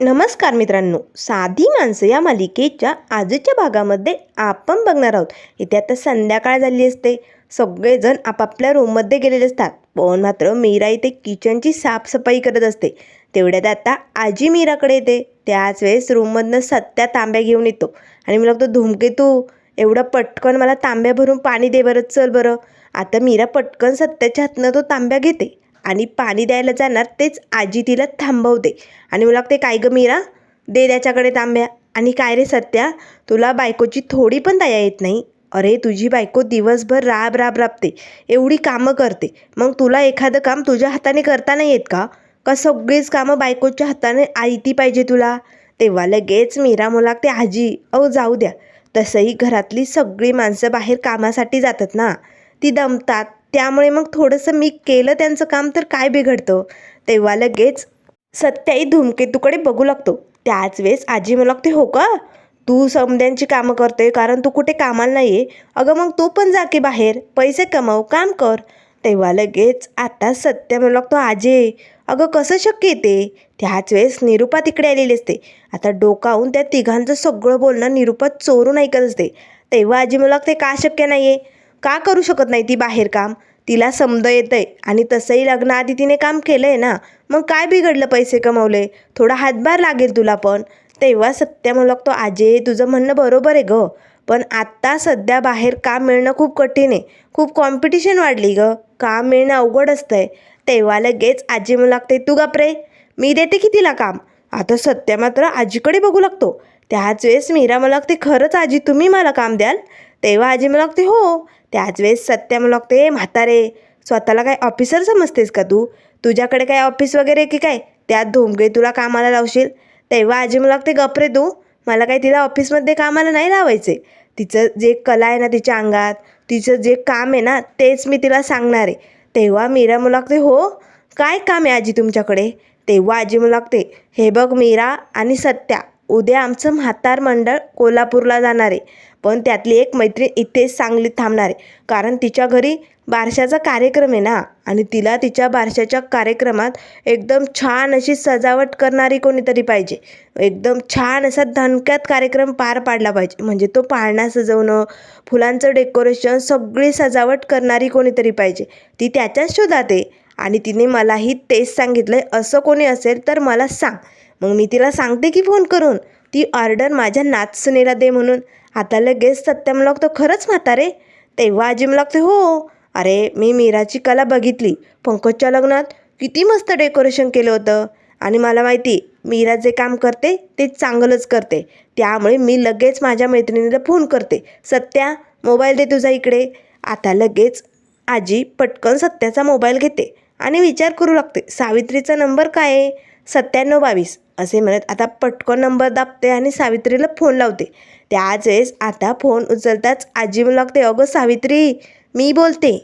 नमस्कार मित्रांनो साधी माणसं या मालिकेच्या आजच्या भागामध्ये आपण बघणार आहोत. इथे आता संध्याकाळ झाली असते. सगळेजण आपापल्या रूममध्ये गेलेले असतात. पण मात्र मीरा इथे किचनची साफसफाई करत असते. तेवढ्यात आता आजी मीराकडे येते. त्याच वेळेस रूममधनं सत्या तांब्या घेऊन येतो. आणि मला लागतो धुमकेतू एवढं पटकन मला तांब्या भरून पाणी दे बरं चल बरं. आता मीरा पटकन सत्याच्या हातनं तो तांब्या घेते. आणि पाणी द्यायला जाणार तेच आजी तिला थांबवते. आणि मला लागते काय गं मीरा? दे त्याच्याकडे तांब्या. आणि काय रे सत्या? तुला बायकोची थोडी पण दया येत नाही? अरे तुझी बायको दिवसभर राब राब राबते. एवढी कामं करते. मग तुला एखादं काम तुझ्या हाताने करता नाही येत का? का सगळीच कामं बायकोच्या हाताने आयती पाहिजे तुला? तेव्हा लगेच मीरा मला लागते आजी अहो जाऊ द्या. तसंही घरातली सगळी माणसं बाहेर कामासाठी जातात ना. ती दमतात त्यामुळे मग थोडंसं मी केलं त्यांचं काम तर काय बिघडतं? तेव्हा लगेच सत्याही धूमकेतूकडे बघू लागतो. त्याच वेळेस आजी मला लागते हो का? तू समद्यांची कामं करते कारण तू कुठे कामाला नाही आहे अगं मग तू पण जा की बाहेर. पैसे कमाव काम कर. तेव्हा लगेच आता सत्य मला लागतो आजे अगं कसं शक्य येते त्याच वेळेस निरुपा तिकडे आलेली असते. आता डोकावून त्या तिघांचं सगळं बोलणं निरुपा चोरून ऐकत असते. तेव्हा आजी मला लागते का शक्य नाही आहे का करू शकत नाही ती बाहेर काम? तिला समद येतंय आणि तसंही लग्नाआधी तिने काम केलं आहे ना मग काय बिघडलं पैसे कमवले? थोडा हातभार लागेल तुला पण. तेव्हा सत्य म्हणू लागतो आजे तुझं म्हणणं बरोबर आहे गं. पण आत्ता सध्या बाहेर काम मिळणं खूप कठीण आहे. खूप कॉम्पिटिशन वाढली गं. काम मिळणं अवघड असतंय. तेव्हा लगेच आजी म्हणू लागते तू गपरे मी देते की तिला काम? आता सत्य मात्र आजीकडे बघू लागतो. त्याच वेळेस मीरा मला लागते खरंच आजी तुम्ही मला काम द्याल? तेव्हा आजी मला लागते हो. त्याच वेळेस सत्या मला लागते "ए, म्हातारे स्वतःला काय ऑफिसर समजतेस का तू? तुझ्याकडे काय ऑफिस वगैरे की काय? त्यात धोमगे तुला कामाला लावशील? तेव्हा आजी मला लागते गपरे तू मला काही तिला ऑफिसमध्ये कामाला नाही लावायचे तिचं जे कला आहे ना तिच्या अंगात तिचं जे काम आहे ना तेच मी तिला सांगणार आहे. तेव्हा मीरा मला लागते हो काय काम आहे आजी तुमच्याकडे? तेव्हा आजी मला लागते हे बघ मीरा आणि सत्या उद्या आमचं म्हातार मंडळ कोल्हापूरला जाणार आहे. पण त्यातली एक मैत्रीण इथेच सांगलीत थांबणार आहे. कारण तिच्या घरी बारशाचा कार्यक्रम आहे ना. आणि तिला तिच्या बारशाच्या कार्यक्रमात एकदम छान अशी सजावट करणारी कोणीतरी पाहिजे. एकदम छान असा धनक्यात कार्यक्रम पार पाडला पाहिजे. म्हणजे तो पाळणा सजवणं फुलांचं डेकोरेशन सगळी सजावट करणारी कोणीतरी पाहिजे. ती त्याच्याच शोधात आहे. आणि तिने मलाही तेच सांगितलं आहे असं कोणी असेल तर मला सांग. मग मी तिला सांगते की फोन करून ती ऑर्डर माझ्या नाचसुनेला दे म्हणून. आता लगेच सत्यम लागतो खरंच म्हातारे तेव्हा आजी मला लागते हो. अरे मी मीराची कला बघितली. पंकजच्या लग्नात किती मस्त डेकोरेशन केलं होतं. आणि मला माहिती मीरा जे काम करते ते चांगलंच करते. त्यामुळे मी लगेच माझ्या मैत्रिणीला फोन करते. सत्या मोबाईल दे तुझा इकडे. आता लगेच आजी पटकन सत्याचा मोबाईल घेते आणि विचार करू लागते. सावित्रीचा नंबर काय आहे? सत्त्याण्णव बावीस. असे म्हणत आता पटकन नंबर दाबते आणि सावित्रीला फोन लावते. त्याच वेळेस आता फोन उचलताच आजी म्हणू लागते अगं सावित्री मी बोलते.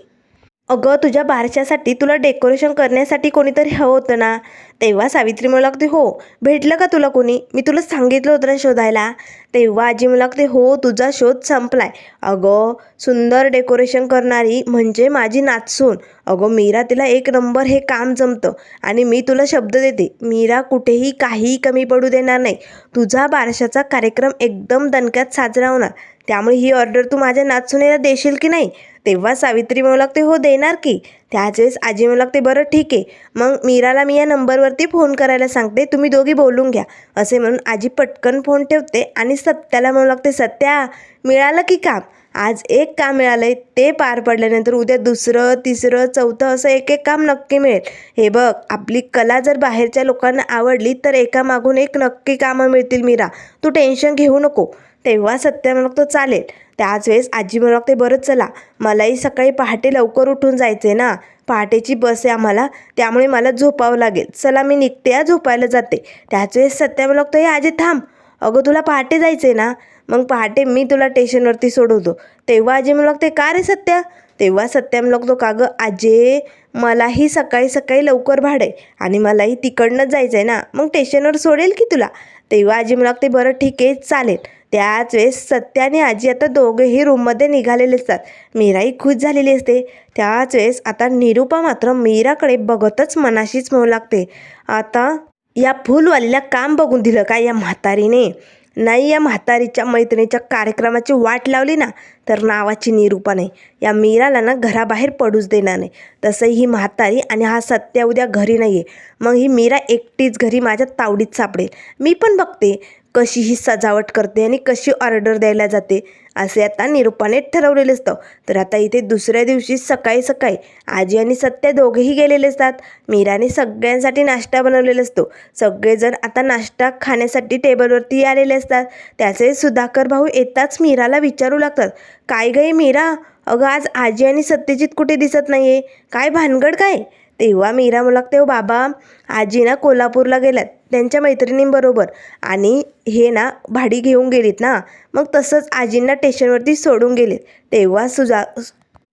अगं तुझ्या बारशासाठी तुला डेकोरेशन करण्यासाठी कोणीतरी हवं होतं ना? तेव्हा सावित्री म्हणू लागते हो भेटलं का तुला कोणी? मी तुला सांगितलं होतं ना शोधायला. तेव्हा आजी म्हणू लागते हो तुझा शोध संपलाय. अगं सुंदर डेकोरेशन करणारी म्हणजे माझी नाचसून अगं मीरा तिला एक नंबर हे काम जमतं आणि मी तुला शब्द देते. मीरा कुठेही काहीही कमी पडू देणार नाही. तुझा बारशाचा कार्यक्रम एकदम दणक्यात साजरा होणार. त्यामुळे ही ऑर्डर तू माझ्या नाचसुनेला देशील की नाही? तेव्हा सावित्री म्हणू लागते हो देणार की. त्याच वेळेस आजी म्हणू लागते बरं ठीक आहे. मग मीराला मी या नंबरवरती फोन करायला सांगते तुम्ही दोघी बोलून घ्या. असे म्हणून आजी पटकन फोन ठेवते आणि सत्याला म्हणू लागते सत्या मिळालं की काम? आज एक काम मिळालं आहे ते पार पडल्यानंतर उद्या दुसरं तिसरं चौथं असं एक एक काम नक्की मिळेल. हे बघ आपली कला जर बाहेरच्या लोकांना आवडली तर एकामागून एक नक्की कामं मिळतील मीरा. तू टेन्शन घेऊ नको. तेव्हा सत्या म्हणू तो चालेल. त्याच वेळेस आजी म्हणू लागते बरं चला. मलाही सकाळी पहाटे लवकर उठून जायचं आहे ना. पहाटेची बस आहे आम्हाला. त्यामुळे मला झोपावं लागेल. चला मी निघते. या झोपायला जाते. त्याच वेळेस सत्या म्हणू लागतो हे आजी थांब. अगं तुला पहाटे जायचं आहे ना. मग पहाटे मी तुला स्टेशनवरती सोडवतो. तेव्हा आजी म्हणू लागते का रे सत्या? तेव्हा सत्या म्हणू लागतो का गं आजे मलाही सकाळी सकाळी लवकर भाडे आणि मलाही तिकडनंच जायचं आहे ना. मग स्टेशनवर सोडेल की तुला? तेव्हा आजी म्हणू लागते बरं ठीक आहे. चालेल. त्याच वेळेस सत्या आणि आजी आता दोघेही रूममध्ये निघालेले असतात. मीराही खुश झालेली असते. त्याच वेळेस आता निरूपा मात्र मीराकडे बघतच मनाशीच म्हणू लागते. आता या फुलवालीला काम बघून दिलं का या म्हातारीने? नाही या म्हातारीच्या मैत्रिणीच्या कार्यक्रमाची वाट लावली ना तर नावाची निरूपा नाही. या मीराला ना घराबाहेर पडूच देणार नाही. तसंही ही म्हातारी आणि हा सत्या उद्या घरी नाही आहे मग ही मीरा एकटीच घरी माझ्या तावडीत सापडेल. मी पण बघते. कशी ही सजावट करते आणि कशी ऑर्डर द्यायला जाते असे आता निरूपाने ठरवलेले असतं. तर आता इथे दुसऱ्या दिवशी सकाळी सकाळी आजी आणि सत्या दोघेही गेलेले असतात. मीराने सगळ्यांसाठी नाश्ता बनवलेला असतो. सगळेजण आता नाश्ता खाण्यासाठी टेबलवरती आलेले असतात. त्याचे सुधाकर भाऊ येताच मीराला विचारू लागतात. काय गई मीरा? अगं आज आजी आणि सत्यजित कुठे दिसत नाही आहे काय भानगड काय? तेव्हा मीरा मला लागते बाबा आजी ना कोल्हापूरला गेल्यात. त्यांच्या मैत्रिणींबरोबर. आणि हे ना भाडी घेऊन गेलीत ना मग तसंच आजींना स्टेशनवरती सोडून गेलेत. तेव्हा सुजा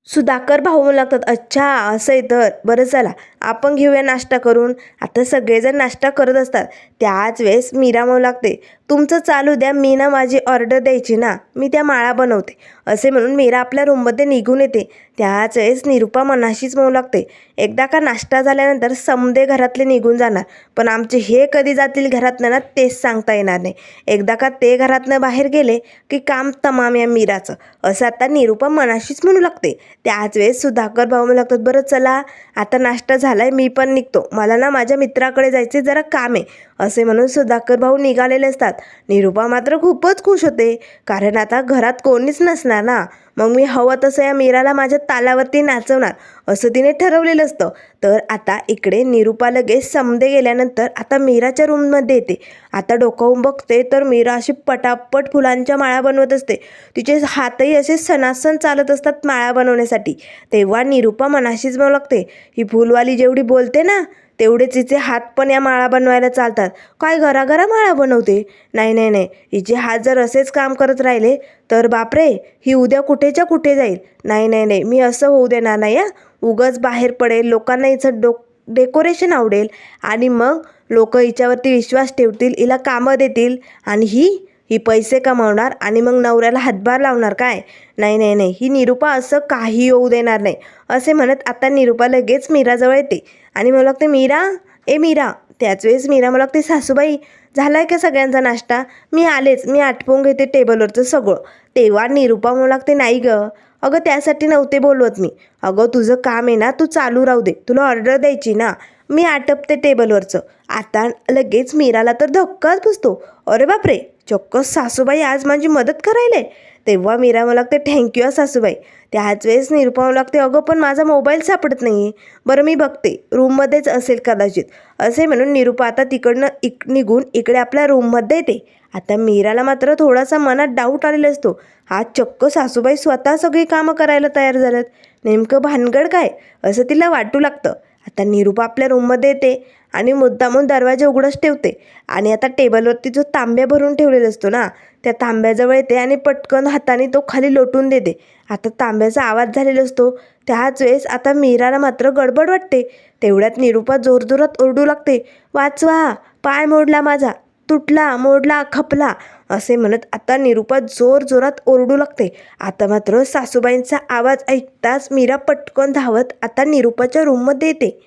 सुधाकर भाऊ म्हणू लागतात अच्छा असं आहे तर बरं चला. आपण घेऊया नाश्ता करून. आता सगळेजण नाश्ता करत असतात. त्याच वेळेस मीरा म्हणू लागते तुमचं चालू द्या मी ना माझी ऑर्डर द्यायची ना मी त्या माळा बनवते. असे म्हणून मीरा आपल्या रूममध्ये निघून येते. त्याच वेळेस निरुपा मनाशीच म्हणू लागते एकदा का नाश्ता झाल्यानंतर समदे घरातले निघून जाणार पण आमचे हे कधी जातील घरातनं ना तेच सांगता येणार नाही. एकदा का ते घरातनं बाहेर गेले की काम तमाम या मीराचं. असं आता निरुपा मनाशीच म्हणू लागते. त्याच वेळेस सुधाकर भाऊ म्हणू लागतात बरं चला आता नाश्ता झालाय मी पण निघतो. मला ना माझ्या मित्राकडे जायचे जरा काम आहे असे म्हणून सुधाकर भाऊ निघालेले असतात. निरुपा मात्र खूपच खुश होते कारण आता घरात कोणीच नसणार ना. मग मी हवं तसं या मीराला माझ्या तालावरती नाचवणार. असं तिने ठरवलेलं असतं. तर आता इकडे निरुपा लगेच समदे गेल्यानंतर आता मीराच्या रूममध्ये येते. आता डोकावून बघते तर मीरा अशी पटापट फुलांच्या माळा बनवत असते. तिचे हातही असे सणासण चालत असतात माळा बनवण्यासाठी. तेव्हा निरुपा मनाशीच म्हणू लागते. ही फुलवाली जेवढी बोलते ना तेवढेच हिचे हात पण या माळा बनवायला चालतात. काय घराघरा माळा बनवते? नाही नाही नाही. हिचे हात जर असेच काम करत राहिले तर बापरे ही उद्या कुठेच्या कुठे जाईल? नाही नाही नाही. मी असं होऊ देणार नाही या उगच बाहेर पडेल लोकांना हिचं डो डेकोरेशन आवडेल. आणि मग लोक हिच्यावरती विश्वास ठेवतील हिला कामं देतील. आणि ही ही पैसे कमावणार आणि मग नवऱ्याला हातभार लावणार काय? नाही नाही नाही. ही निरुपा असं काही होऊ देणार नाही. असे म्हणत आता निरुपा लगेच मीराजवळ येते. आणि मला लागते मीरा ए मीरा. त्याच वेळेस मीरा मला लागते सासूबाई झालाय का सगळ्यांचा नाश्ता? मी आलेच. मी आटपून घेते टेबलवरचं सगळं. तेव्हा निरुपा मला लागते नाही गं. अगं त्यासाठी नव्हते बोलवत मी. अगं तुझं काम आहे ना तू चालू राहू दे. तुला ऑर्डर द्यायची ना. मी आटपते टेबलवरचं. आता लगेच मीराला तर धक्काच बसतो. अरे बापरे! चक्कस सासूबाई आज माझी मदत करायला. तेव्हा मीरा मला लागते थँक्यू सासूबाई. त्याच वेळेस निरुपा मला लागते अगं पण माझा मोबाईल सापडत नाही आहे बरं मी बघते. रूममध्येच असेल कदाचित. असे म्हणून निरुपा आता तिकडनं इक निघून इकडे आपल्या रूममध्ये येते. आता मीराला मात्र थोडासा मनात डाऊट आलेला असतो. हा चक्क सासूबाई स्वतः सगळी कामं करायला तयार झाल्यात. नेमकं भानगड काय? असं तिला वाटू लागतं. आता निरूपा आपल्या रूममध्ये येते आणि मुद्दामून दरवाजा उघडच ठेवते. आणि आता टेबलवरती जो तांब्या भरून ठेवलेला असतो ना त्या तांब्याजवळ येते आणि पटकन हाताने तो खाली लोटून देते. आता तांब्याचा आवाज झालेला असतो. त्याच वेळेस आता मीराला मात्र गडबड वाटते. तेवढ्यात निरूपा जोरजोरात ओरडू लागते. वाचवा पाय मोडला माझा. तुटला मोडला खपला. असे म्हणत आता निरुपा जोर जोरात ओरडू लागते. आता मात्र सासूबाईंचा आवाज ऐकताच मीरा पटकन धावत आता निरुपाच्या रूममध्ये येते.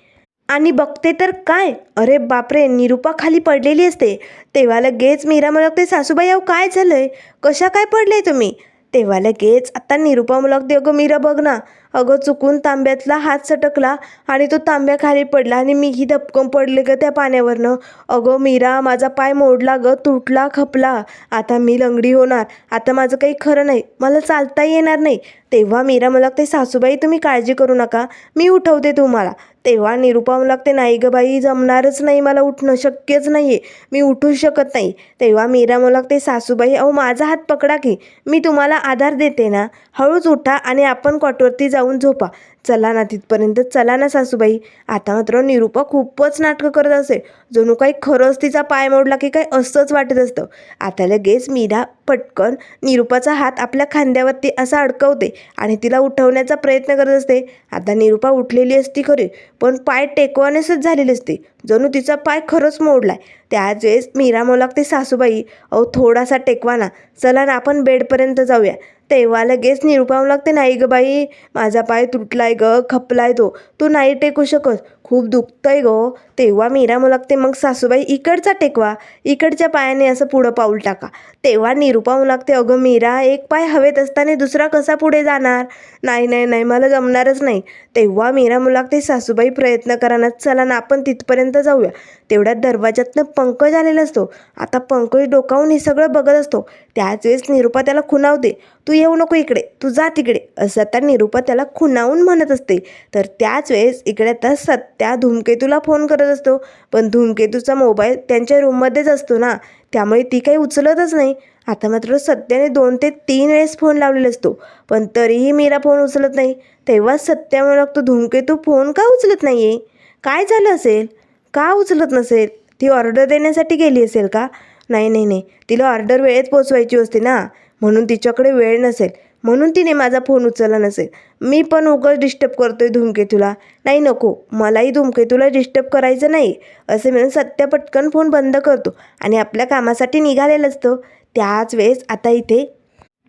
आणि बघते तर काय? अरे बापरे निरुपा खाली पडलेली असते. तेव्हा लगेच मीरा म्हणते सासूबाई अहो काय झालंय? कशा काय पडले तुम्ही? तेव्हा लगेच आता निरुपा दे अगं मीरा बघ ना. अगं चुकून तांब्यातला हात सटकला आणि तो तांब्या खाली पडला आणि मीही धपकम पडले ग त्या पाण्यावरनं. अगं मीरा माझा पाय मोडला ग तुटला खपला. आता मी लंगडी होणार. आता माझं काही खरं नाही. मला चालता येणार नाही. तेव्हा मीरा मला ते सासूबाई तुम्ही काळजी करू नका. मी उठवते तुम्हाला. तेव्हा निरुपा मला लागते नाही ग बाई जमणारच नाही मला उठणं शक्यच नाही आहे मी उठू शकत नाही. तेव्हा मीरा लागते सासूबाई अहो माझा हात पकडा की मी तुम्हाला आधार देते ना हळूच उठा आणि आपण कॉटवरती जाऊन झोपा. चला ना तिथपर्यंत चला ना सासूबाई. आता मात्र निरुपा खूपच नाटकं करत असे. जणू काही खरंच तिचा पाय मोडला की काय असंच वाटत असतं. आता लगेच मीरा पटकन निरुपाचा हात आपल्या खांद्यावरती असा अडकवते आणि तिला उठवण्याचा प्रयत्न करत असते. आता निरुपा उठलेली असती खरी पण पाय टेकवानेसच झालेली असते. जणू तिचा पाय खरंच मोडलाय. त्याच वेळेस मीरा लागते सासूबाई अहो थोडासा टेकवा ना. चला ना आपण बेडपर्यंत जाऊया. तेव्हा लगेच निरुपावं लागते नाही ग बाई माझा पाय तुटलाय ग खपलाय तो. तू नाही टेकू शकत. खूप दुखतंय गो. तेव्हा मीरा मुलागते मग सासूबाई इकडचा टेकवा. इकडच्या पायाने असं पुढं पाऊल टाका. तेव्हा निरूपा मुलागते अगं मीरा एक पाय हवेत असताना दुसरा कसा पुढे जाणार? नाही नाही नाही मला जमणारच नाही. तेव्हा मीरा मुलागते सासूबाई प्रयत्न करानच चला ना आपण तिथपर्यंत जाऊया. तेवढ्यात दरवाज्यातनं पंकज आलेला असतो. आता पंकज डोकावून हे सगळं बघत असतो. त्याच वेळेस निरूपा त्याला खुणावते तू येऊ नको इकडे. तू जा तिकडे. असं आता निरूपा त्याला खुणावून म्हणत असते. तर त्याच वेळेस इकडे आता सत त्या धूमकेतूला फोन करत असतो. पण धूमकेतूचा मोबाईल त्यांच्या रूममध्येच असतो ना. त्यामुळे ती काही उचलतच नाही. आता मात्र सत्याने दोन ते तीन वेळेस फोन लावलेला असतो. पण तरीही मीरा फोन उचलत नाही. तेव्हा सत्या म्हणू लागतो धूमकेतू फोन का उचलत नाही आहे काय झालं असेल? का उचलत नसेल? ती ऑर्डर देण्यासाठी गेली असेल का? नाही नाही नाही. तिला ऑर्डर वेळेत पोचवायची असते ना. म्हणून तिच्याकडे वेळ नसेल. म्हणून तिने माझा फोन उचलला नसेल. मी पण उगाच डिस्टर्ब करतोय धूमकेतूला नाही नको मलाही धूमकेतूला डिस्टर्ब करायचं नाही. असे म्हणून सत्य पटकन फोन बंद करतो आणि आपल्या कामासाठी निघालेलं असतो. त्याच वेळेस आता इथे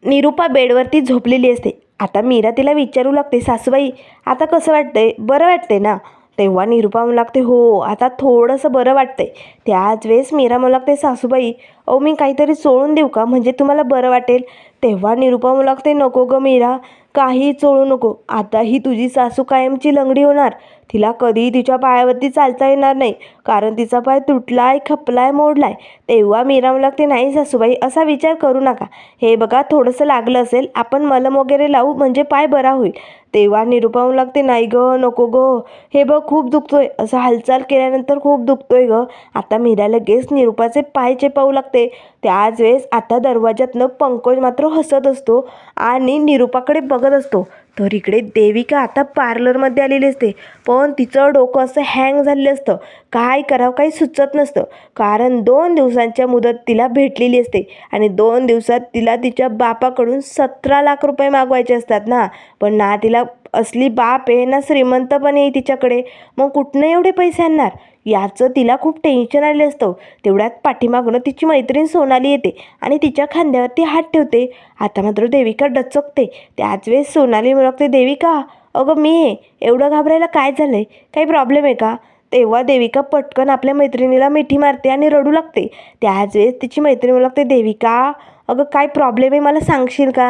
निरूपा बेडवरती झोपलेली असते. आता मीरा तिला विचारू लागते सासूबाई आता कसं वाटतंय? बरं वाटतंय ना? तेव्हा निरुपा म्हणू लागते हो आता थोडंसं बरं वाटतंय. त्याच वेळेस मीरा म्हणू लागते सासूबाई अहो मी काहीतरी चोळून देऊ का? म्हणजे तुम्हाला बरं वाटेल. तेव्हा निरुपा म्हणू लागते नको गं मीरा काही चोळू नको. आता ही तुझी सासू कायमची लंगडी होणार. तिला कधीही तिच्या पायावरती चालता येणार नाही कारण तिचा पाय तुटलाय खपलाय मोडलाय. तेव्हा मीरा म्हणू लागते नाही सासूबाई असा विचार करू नका. हे बघा थोडंसं लागलं असेल आपण मलम वगैरे लावू म्हणजे पाय बरा होईल. तेव्हा निरुपम लागते नाही ग नको ग. हे बघ खूप दुखतोय. असं हालचाल केल्यानंतर खूप दुखतोय ग. आता मीरा लगेच निरुपाचे पाय चेपावू लागते. त्याच वेळेस आता दरवाज्यातनं पंकज मात्र हसत असतो आणि निरुपाकडे बघत असतो. तर इकडे देविका आता पार्लरमध्ये आलेली असते. पण तिचं डोकं असं हँग झालेलं असतं. काय करावं काही सुचत नसतं. कारण दोन दिवसांच्या मुदत तिला भेटलेली असते. आणि दोन दिवसात तिला तिच्या बापाकडून सतरा लाख रुपये मागवायचे असतात ना. पण ना तिला असली बाप आहे ना श्रीमंत पण आहे तिच्याकडे. मग कुठनं एवढे पैसे आणणार? याचं तिला खूप टेन्शन आलेलं असतं. तेवढ्यात पाठीमागून तिची मैत्रीण सोनाली येते आणि तिच्या खांद्यावरती हात ठेवते. आता मात्र देविका डचकते. त्याच वेळेस सोनाली म्हणते देविका अगं मी आहे. एवढं घाबरायला काय झालं आहे काही प्रॉब्लेम आहे का? तेव्हा देविका पटकन आपल्या मैत्रिणीला मिठी मारते आणि रडू लागते. त्याच वेळेस तिची मैत्रीण म्हणू लागते देविका अगं काय प्रॉब्लेम आहे? मला सांगशील का?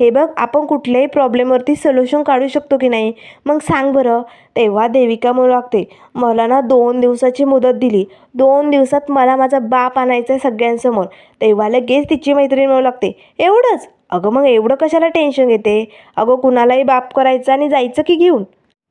हे बघ आपण कुठल्याही प्रॉब्लेमवरती सोल्युशन काढू शकतो की नाही? मग सांग बरं. तेव्हा देविका म्हणू लागते मला ना दोन दिवसाची मुदत दिली. दोन दिवसात मला माझा बाप आणायचा आहे सगळ्यांसमोर. तेव्हा लगेच तिची मैत्रीण म्हणू लागते एवढंच? अगं मग एवढं कशाला टेन्शन घेते? अगं कुणालाही बाप करायचं आणि जायचं की घेऊन?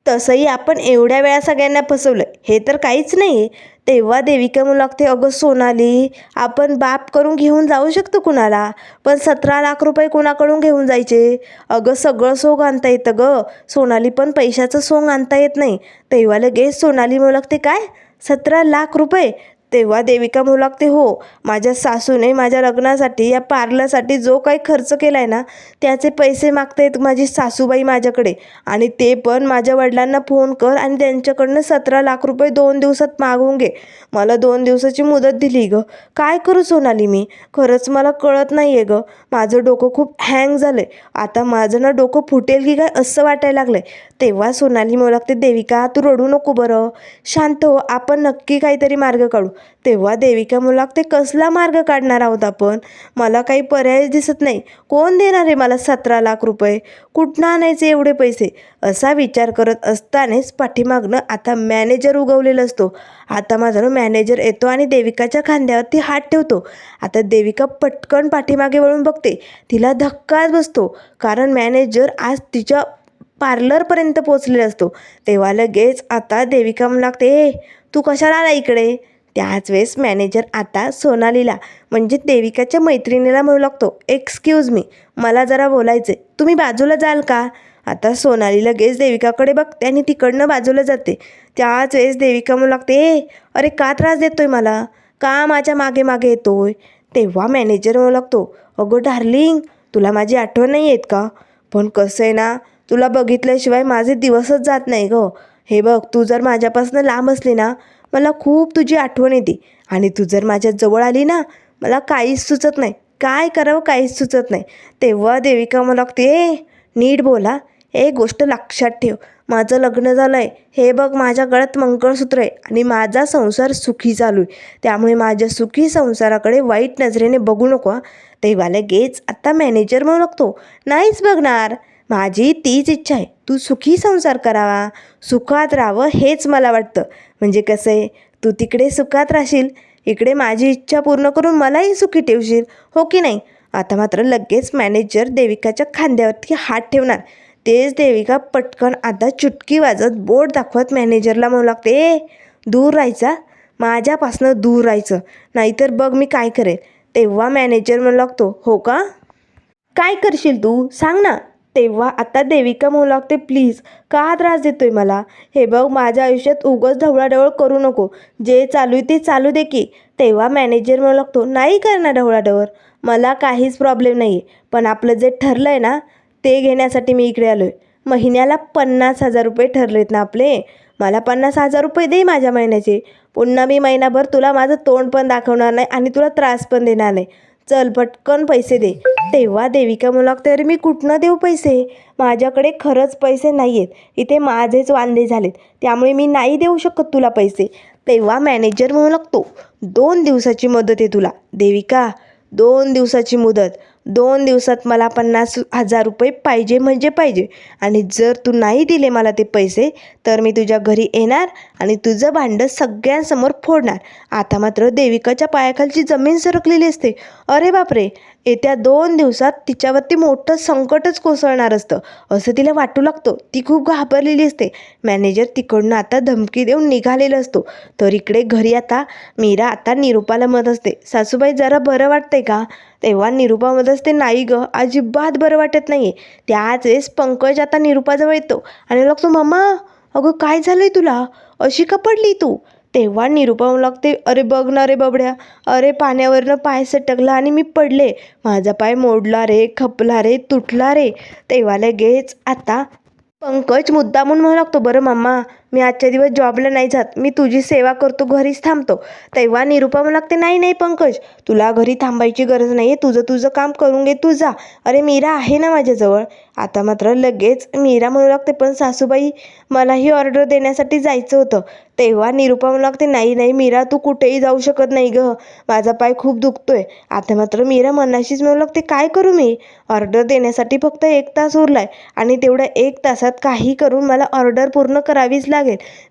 तसंही आपण एवढ्या वेळा सगळ्यांना फसवलं. हे तर काहीच नाही तेव्हा देविका म्हणू लागते अगं सोनाली आपण बाप करून घेऊन जाऊ शकतो कुणाला? पण सतरा लाख रुपये कुणाकडून घेऊन जायचे? अगं सगळं सोंग आणता येतं गं. सोनाली पण पैशाचं सोंग आणता येत नाही. तेव्हा लगेच सोनाली म्हणू लागते काय? सतरा लाख रुपये? तेव्हा देविका म्हणू लागते हो माझ्या सासूने माझ्या लग्नासाठी या पार्लरसाठी जो काही खर्च केला आहे ना त्याचे पैसे मागतायत माझी सासूबाई माझ्याकडे. आणि ते पण माझ्या वडिलांना फोन कर आणि त्यांच्याकडनं सतरा लाख रुपये दोन दिवसात मागवून घे. मला दोन दिवसाची मुदत दिली गं. काय करू सोनाली मी? खरंच मला कळत नाही आहे गं. माझं डोकं खूप हँग झालं आहे आता माझं ना डोकं फुटेल की काय असं वाटायला लागलं आहे तेव्हा सोनाली म्हणू लागते देविका तू रडू नको बरं. शांत हो आपण नक्की काहीतरी मार्ग काढू. तेव्हा देविका मुलाक ते कसला मार्ग काढणार आहोत आपण? मला काही पर्याय दिसत नाही. कोण देणार आहे मला सतरा लाख रुपये? कुठनं आणायचे एवढे पैसे? असा विचार करत असतानाच पाठीमागनं आता मॅनेजर उगवलेला असतो. आता माझा मॅनेजर येतो आणि देविकाच्या खांद्यावरती हात ठेवतो. आता देविका पटकन पाठीमागे वळून बघते. तिला धक्काच बसतो. कारण मॅनेजर आज तिच्या पार्लरपर्यंत पोचलेला असतो. तेव्हा लगेच आता देविका म्हणू लागते ए तू कशाला आला इकडे? त्याच वेळेस मॅनेजर आता सोनालीला म्हणजे देविकाच्या मैत्रिणीला म्हणू लागतो एक्सक्यूज मी मला जरा बोलायचं आहे तुम्ही बाजूला जाल का? आता सोनाली लगेच देविकाकडे बघते आणि तिकडनं बाजूला जाते. त्याच वेळेस देविका म्हणू लागते ए अरे का त्रास देतोय मला? का माझ्या मागे मागे येतोय? तेव्हा मॅनेजर म्हणू लागतो अगं डार्लिंग तुला माझी आठवण नाही येत का? पण कसं आहे ना तुला बघितल्याशिवाय माझे दिवसच जात नाही गं. हे बघ तू जर माझ्यापासून लांब असली ना मला खूप तुझी आठवण येते. आणि तू जर माझ्या जवळ आली ना मला काहीच सुचत नाही. काय करावं काहीच सुचत नाही. तेव्हा देविका मला लागते ए नीट बोला. एक गोष्ट लक्षात ठेव. माझं लग्न झालं आहे हे बघ माझ्या गळ्यात मंगळसूत्र आहे आणि माझा संसार सुखी चालू आहे. त्यामुळे माझ्या सुखी संसाराकडे वाईट नजरेने बघू नको तेव्हाला गेच आत्ता मॅनेजर म्हणू लागतो नाहीच बघणार. माझी तीच इच्छा आहे. तू सुखी संसार करावा. सुखात राहावं हेच मला वाटतं. म्हणजे कसं आहे? तू तिकडे सुखात राहशील. इकडे माझी इच्छा पूर्ण करून मलाही सुखी ठेवशील. हो की नाही? आता मात्र लगेच मॅनेजर देविकाच्या खांद्यावरती हात ठेवणार. तेच देविका पटकन आता चुटकी वाजत बोट दाखवत मॅनेजरला म्हणू लागते ए दूर राहायचा. माझ्यापासनं दूर राहायचं. नाहीतर बघ मी काय करेल. तेव्हा मॅनेजर म्हणू लागतो हो का? काय करशील तू? सांग ना. तेव्हा आता देविका म्हणू लागते प्लीज का त्रास देतोय मला? हे बघ माझ्या आयुष्यात उगच ढवळाढवळ करू नको. जे चालू आहे ते चालू दे की. तेव्हा मॅनेजर म्हणू लागतो नाही करणार ढवळाढवळ. मला काहीच प्रॉब्लेम नाही आहे पण आपलं जे ठरलं आहे ना ते घेण्यासाठी मी इकडे आलो आहे महिन्याला पन्नास हजार रुपये ठरलेत ना आपले. मला पन्नास हजार रुपये दे माझ्या महिन्याचे. पुन्हा मी महिनाभर तुला माझं तोंड पण दाखवणार नाही आणि तुला त्रास पण देणार नाही. चल पटकन पैसे दे. तेव्हा देविका म्हणू तर मी कुठनं देऊ पैसे? माझ्याकडे खरंच पैसे नाही आहेत इथे माझेच वांदे झालेत. त्यामुळे मी नाही देऊ शकत तुला पैसे. तेव्हा मॅनेजर म्हणू लागतो दोन दिवसाची मदत आहे तुला. देविका दोन दिवसाची मुदत. दोन दिवसात मला पन्नास हजार रुपये पाहिजे म्हणजे पाहिजे. आणि जर तू नाही दिले मला ते पैसे तर मी तुझ्या घरी येणार आणि तुझं भांडं सगळ्यांसमोर फोडणार. आता मात्र देविकाच्या पायाखालची जमीन सरकलेली असते. अरे बापरे! येत्या दोन दिवसात तिच्यावरती मोठं संकटच कोसळणार असतं. असं तिला वाटू लागतं. ती खूप घाबरलेली असते. मॅनेजर तिकडनं आता धमकी देऊन निघालेला असतो. तर इकडे घरी आता मीरा आता निरूपाला मत असते. सासूबाई जरा बरं वाटतंय का? तेव्हा निरूपा मत असते नाही ग. अजिबात बरं वाटत नाही आहे त्याच वेळेस पंकज आता निरूपाजवळ येतो आणि लागतो मम्मा अगं काय झालं आहे तुला? अशी का पडली तू? तेव्हा निरूपा लागते अरे बघ ना रे बबड्या. अरे पाण्यावरनं पाय सटकला आणि मी पडले. माझा पाय मोडला रे खपला रे तुटला रे. तेव्हा लगेच आता पंकज मुद्दामून म्हणू लागतो बरं मम्मा मी आजच्या दिवस जॉबला नाही जात. मी तुझी सेवा करतो घरीच थांबतो. तेव्हा निरूपा म्हणू लागते नाही नाही पंकज तुला घरी थांबायची गरज नाही आहे तुझं तुझं काम करून घे तू जा. अरे मीरा आहे ना माझ्याजवळ. आता मात्र लगेच मीरा म्हणू लागते पण सासूबाई मला ही ऑर्डर देण्यासाठी जायचं होतं. तेव्हा निरूपा म्हणू लागते नाही नाही मीरा तू कुठेही जाऊ शकत नाही गं. माझा पाय खूप दुखतोय. आता मात्र मीरा मनाशीच म्हणू लागते काय करू मी? ऑर्डर देण्यासाठी फक्त एक तास उरलाय आणि तेवढ्या एक तासात काही करून मला ऑर्डर पूर्ण करावीच लागेल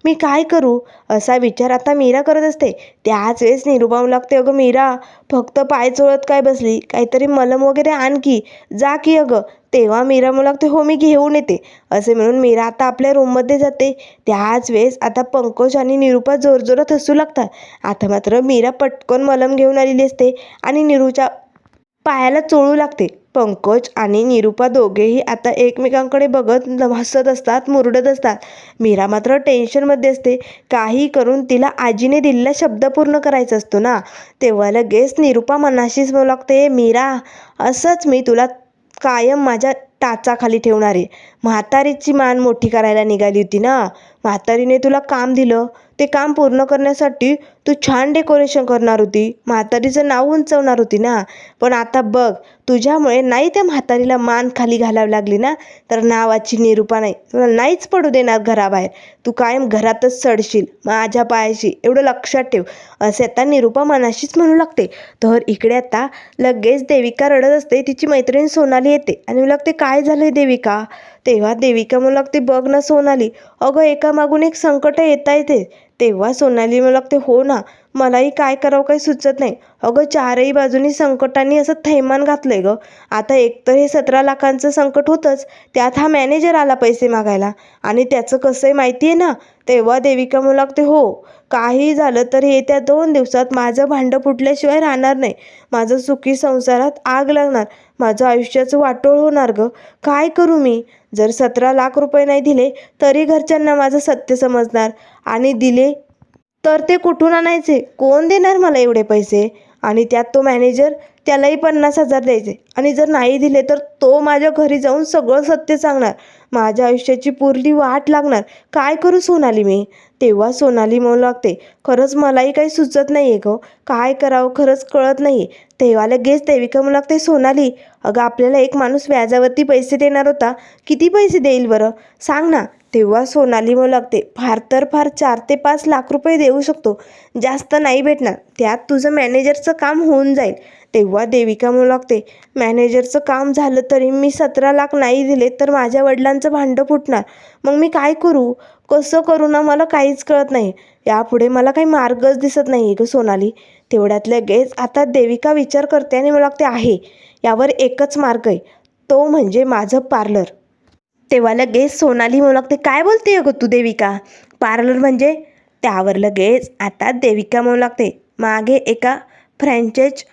मी काय करू? असा विचार आता मीरा करत असते. त्याच वेळेस निरुपम लागते अगं मीरा फक्त पाय चोळत काय बसली? काहीतरी मलम वगैरे आणखी जा की अगं. तेव्हा मीरा म्हणू लागते हो मी घेऊन येते. असे म्हणून मीरा आता आपल्या रूममध्ये जाते. त्याच वेळेस आता पंकज आणि निरूपा जोरजोरात हसू लागतात. आता मात्र मीरा पटकन मलम घेऊन आलेली असते आणि निरूच्या पायाला चोळू लागते. पंकज आणि निरूपा दोघेही आता एकमेकांकडे बघत न- हसत असतात मुरडत असतात. मीरा मात्र टेन्शनमध्ये असते. काही करून तिला आजीने दिलेला शब्द पूर्ण करायचा असतो ना? तेव्हा लगेच निरूपा मनाशीच म्हणू लागते मीरा असंच मी तुला कायम माझ्या टाचाखाली ठेवणार आहे. म्हातारीची मान मोठी करायला निघाली होती ना? म्हातारीने तुला काम दिलं. ते काम पूर्ण करण्यासाठी तू छान डेकोरेशन करणार होती. म्हातारीचं नाव उंचवणार होती ना. पण आता बघ तुझ्यामुळे नाही त्या म्हातारीला मान खाली घालावी लागली ना. तर नावाची निरूपा नाही. तुला नाहीच पडू देणार घराबाहेर. तू कायम घरातच चढशील माझ्या पायाशी. एवढं लक्षात ठेव. असे आता निरूपा मनाशीच म्हणू लागते. तर इकडे आता लगेच देविका रडत असते. तिची मैत्रीण सोनाली येते. आणि मला लागते काय झालं देविका? तेव्हा देविका म्हणू लागते बघ ना सोनाली. अगं एकामागून एक संकट येता येते तेव्हा सोनाली म्हणू लागते हो ना मलाही काय करावं काही सुचत नाही. अगं चारही बाजूनी संकटांनी असं थैमान घातलं आहे गं. आता एकतर हे सतरा लाखांचं संकट होतंच त्यात हा मॅनेजर आला पैसे मागायला. आणि त्याचं कसं आहे माहिती आहे ना तेव्हा देविका म्हणू लागते हो काही झालं तर हे त्या दोन दिवसात माझं भांडं फुटल्याशिवाय राहणार नाही. माझं सुखी संसारात आग लागणार. माझं आयुष्याचं वाटोळ होणार गं. काय करू मी? जर सतरा लाख रुपये नाही दिले तरी घरच्यांना माझं सत्य समजणार. आणि दिले तर ते कुठून आणायचे? कोण देणार मला एवढे पैसे? आणि त्यात तो मॅनेजर त्यालाही पन्नास हजार द्यायचे. आणि जर नाही दिले तर तो माझ्या घरी जाऊन सगळं सत्य सांगणार. माझ्या आयुष्याची पुरली वाट लागणार. काय करू सोनाली मी? तेव्हा सोनाली म्हणू लागते खरंच मलाही काही सुचत नाही आहे गं. काय करावं खरंच कळत नाही आहे तेव्हा लगेच देविका म्हणू लागते सोनाली अगं आपल्याला एक माणूस व्याजावरती पैसे देणार होता. किती पैसे देईल बरं? सांग ना. तेव्हा सोनाली म्हणू लागते फार तर फार चार ते पाच लाख रुपये देऊ शकतो. जास्त नाही भेटणार. त्यात तुझं मॅनेजरचं काम होऊन जाईल. तेव्हा देविका म्हणू लागते मॅनेजरचं काम झालं तरी मी सतरा लाख नाही दिले तर माझ्या वडिलांचं भांडं फुटणार. मग मी काय करू? कसं करू ना मला काहीच कळत नाही. यापुढे मला काही मार्गच दिसत नाही आहे ग सोनाली. तेवढ्यात लगेच आता देविका विचार करते आणि मला लागते आहे. यावर एकच मार्ग आहे. तो म्हणजे माझं पार्लर. तेव्हा लगेच सोनाली म्हणू लागते काय बोलते अगं तू देविका? पार्लर म्हणजे? त्यावर लगेच आता देविका म्हणू लागते मागे एका फ्रँचाईज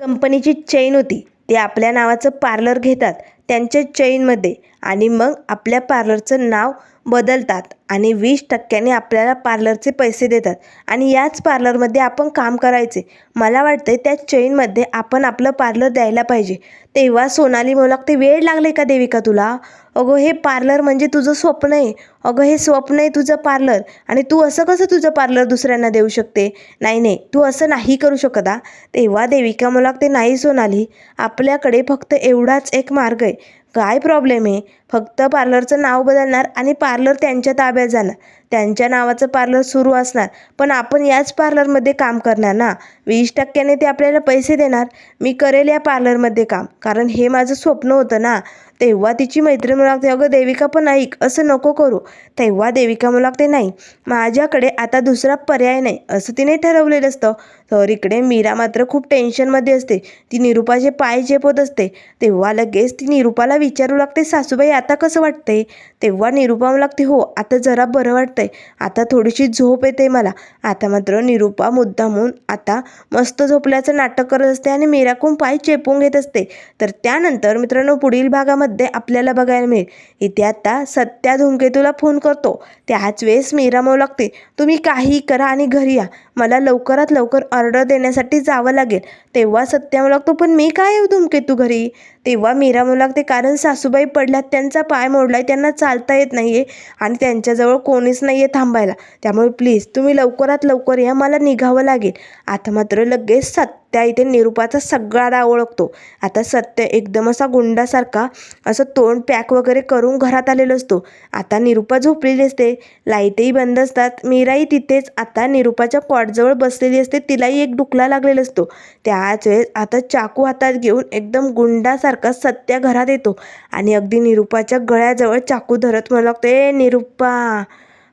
कंपनीची चैन होती. ते आपल्या नावाचं पार्लर घेतात त्यांच्या चैनमध्ये. आणि मग आपल्या पार्लरचं नाव बदलतात आणि वीस टक्क्याने आपल्याला पार्लरचे पैसे देतात. आणि याच पार्लरमध्ये आपण काम करायचे. मला वाटतं त्या चेनमध्ये आपण आपलं पार्लर द्यायला पाहिजे. तेव्हा सोनाली म्हणू ते वेळ लागले का देविका तुला? अगं हे पार्लर म्हणजे तुझं स्वप्न आहे. अगं हे स्वप्न आहे तुझं पार्लर. आणि तू असं कसं तुझं पार्लर दुसऱ्यांना देऊ शकते? नाही नाही तू असं नाही करू शकत तेव्हा देविका मला ते नाही सोनाली. आपल्याकडे फक्त एवढाच एक मार्ग आहे. काय प्रॉब्लेम आहे? फक्त पार्लरचं नाव बदलणार आणि पार्लर त्यांच्या ताब्यात जाणार. त्यांच्या नावाचं पार्लर सुरू असणार. पण आपण याच पार्लरमध्ये काम करणार ना? वीस टक्क्याने ते आपल्याला पैसे देणार. मी करेल या पार्लरमध्ये काम. कारण हे माझं स्वप्न होतं ना? तेव्हा तिची मैत्रीण म्हणू लागते अगं देविका पण ऐक. असं नको करू. तेव्हा देविका म्हणू लागते नाही. माझ्याकडे आता दुसरा पर्याय नाही. असं तिने ठरवलेलं असतं. तर इकडे मीरा मात्र खूप टेन्शनमध्ये असते. ती निरूपाचे पाय झेपत असते. तेव्हा लगेच ती निरूपाला विचारू लागते सासूबाई आता कसं वाटते तेव्हा निरूपा म्हणू लागते हो आता जरा बरं वाटतंय. आता थोडीशी झोप येते मला. आता मात्र निरूपा मुद्दामून आता मस्त झोपल्याचं नाटक करत असते आणि मीराकून पाय चेपून घेत असते. तर त्यानंतर मित्रांनो पुढील भागामध्ये आपल्याला बघायला मिळेल. इथे आता सत्या धुमकेतूला फोन करतो. त्याच वेळेस मीरा म्हणू लागते. तुम्ही काही करा आणि घरी या. मला लवकरात लवकर ऑर्डर देण्यासाठी जावं लागेल. तेव्हा सत्या लागतो पण मी काय येऊ धूमकेतू घरी? तेव्हा मीरा म्हणू लागते कारण सासूबाई पडल्यात त्यांचा पाय मोडलाय त्यांना चालता येत नाही आहे आणि त्यांच्याजवळ कोणीच नाही आहे थांबायला. त्यामुळे प्लीज तुम्ही लवकरात लवकर या मला निघावं लागेल. आता मात्र लगेच सत्या इथे निरूपाचा सगळा डाव ओळखतो. आता सत्य एकदम असा गुंडासारखा असं तोंड पॅक वगैरे करून घरात आलेलो असतो. आता निरूपा झोपलेली असते. लाईटही बंद असतात. मीराही तिथेच. आता निरूपाच्या कॉटजवळ बसलेली असते. तिलाही एक डुकला लागलेला असतो. त्याच वेळेस आता चाकू हातात घेऊन एकदम गुंडासारखा सत्या घरात येतो. आणि अगदी निरूपाच्या गळ्याजवळ चाकू धरत म्हणू लागतो ए निरूपा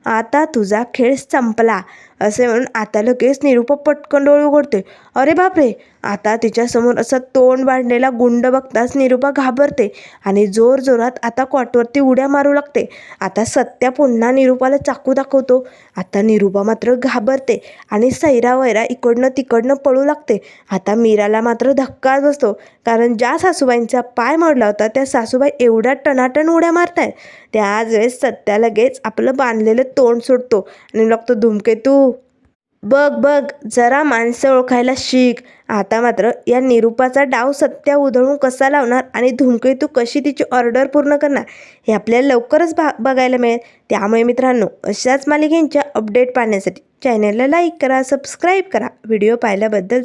आता तुझा खेळ संपला. असे म्हणून आता लगेच निरूपा पटकन डोळे उघडते. अरे बापरे! आता तिच्यासमोर असं तोंड वाढलेला गुंड बघताच निरूपा घाबरते आणि जोर जोरात आता कॉटवरती उड्या मारू लागते. आता सत्या पुन्हा निरूपाला चाकू दाखवतो. आता निरूपा मात्र घाबरते आणि सैरा वैरा इकडनं तिकडनं पळू लागते. आता मीराला मात्र धक्काच बसतो. कारण ज्या सासूबाईंचा पाय मोडला होता त्या सासूबाई एवढ्या टनाटन उड्या मारतायत. त्याच वेळेस सत्या लगेच आपलं बांधलेलं तोंड सुटतो आणि लागतो धुमकेतू बघ बघ जरा माणसं ओळखायला शिक. आता मात्र या निरूपाचा डाव सत्या उधळून कसा लावणार आणि धुमकेतू कशी तिची ऑर्डर पूर्ण करणार हे आपल्याला लवकरच बा बघायला मिळेल. त्यामुळे मित्रांनो अशाच मालिकेंच्या अपडेट पाहण्यासाठी चॅनलला लाईक करा सबस्क्राईब करा. व्हिडिओ पाहिल्याबद्दल